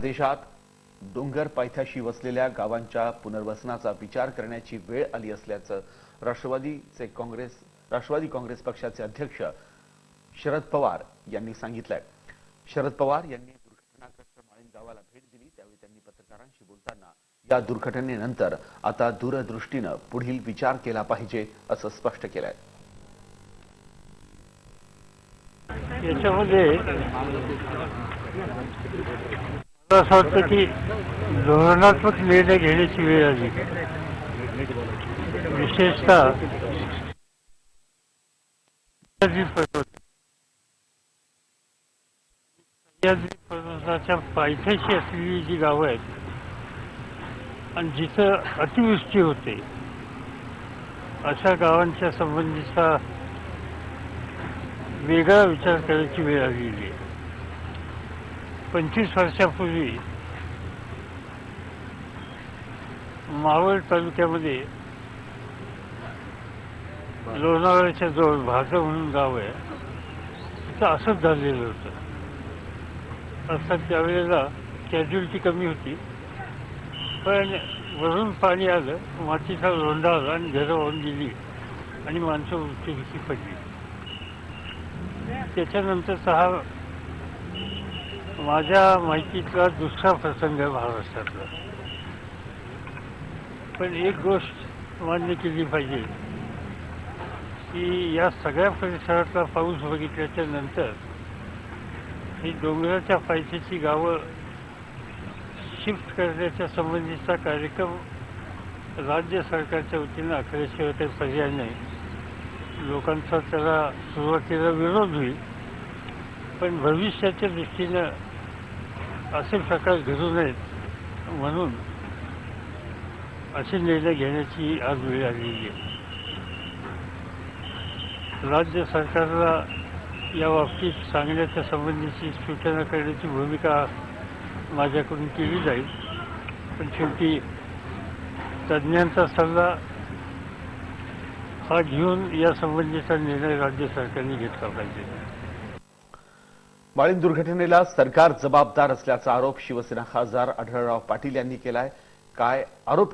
देशात डोंगर पायथ्याशी वसलेल्या गावांच्या पुनर्वसनाचा विचार करण्याची वेळ आली असल्याचं राष्ट्रवादीचे काँग्रेस राष्ट्रवादी काँग्रेस पक्षाचे अध्यक्ष शरद पवार यांनी सांगितलंय. शरद पवार यांनी दुर्घटनाग्रस्त माळीण गावाला भेट दिली त्यावेळी त्यांनी पत्रकारांशी बोलताना या दुर्घटनेनंतर आता दूरदृष्टीनं पुढील विचार केला पाहिजे असं स्पष्ट केलंय. याच्यामध्ये मला असं वाटतं की धोरणात्मक निर्णय घेण्याची वेळ आली. विशेषतः पर्वताच्या पायथ्याशी असलेली जी गावं आहेत आणि जिथं अतिवृष्टी होते अशा गावांच्या संबंधीचा वेगळा विचार करायची वेळ आलेली आहे. पंचवीस वर्षापूर्वी मावळ तालुक्यामध्ये लोणावळ्याच्या जवळ भाजप म्हणून गाव आहे. तिथं असंच झालेलं होतं. अर्थात त्यावेळेला कॅज्युअलिटी कमी होती. पण वरून पाणी आलं मातीचा लोंढा आला आणि घरं वाहून गेली आणि माणसं मृत्यूमुखी पडली. त्याच्यानंतरचा हा माझ्या माहितीतला दुसरा प्रसंग आहे महाराष्ट्रातला पण एक गोष्ट मान्य केली पाहिजे की या सगळ्या परिसरातला पाऊस बघितल्याच्या नंतर ही डोंगराच्या पायथ्याची गावं शिफ्ट करण्याच्या संबंधीचा कार्यक्रम राज्य सरकारच्या वतीनं आखल्याशिवाय काही पर्याय नाही. लोकांचा त्याला सुरुवातीला विरोध होईल पण भविष्याच्या दृष्टीनं असे प्रकार घडू नयेत म्हणून असे निर्णय घेण्याची आज वेळ आलेली आहे. राज्य सरकारला या बाबतीत सांगण्याच्या संबंधीची सूचना करण्याची भूमिका माझ्याकडून केली जाईल. पण शेवटी तज्ज्ञांचा सल्ला हा घेऊन या संबंधीचा निर्णय राज्य सरकारने घेतला पाहिजे. माळीण दुर्घटनेला सरकार जबाबदार असल्याचा आरोप शिवसेना खासदार आढळराव पाटील यांनी केलाय. काय आरोप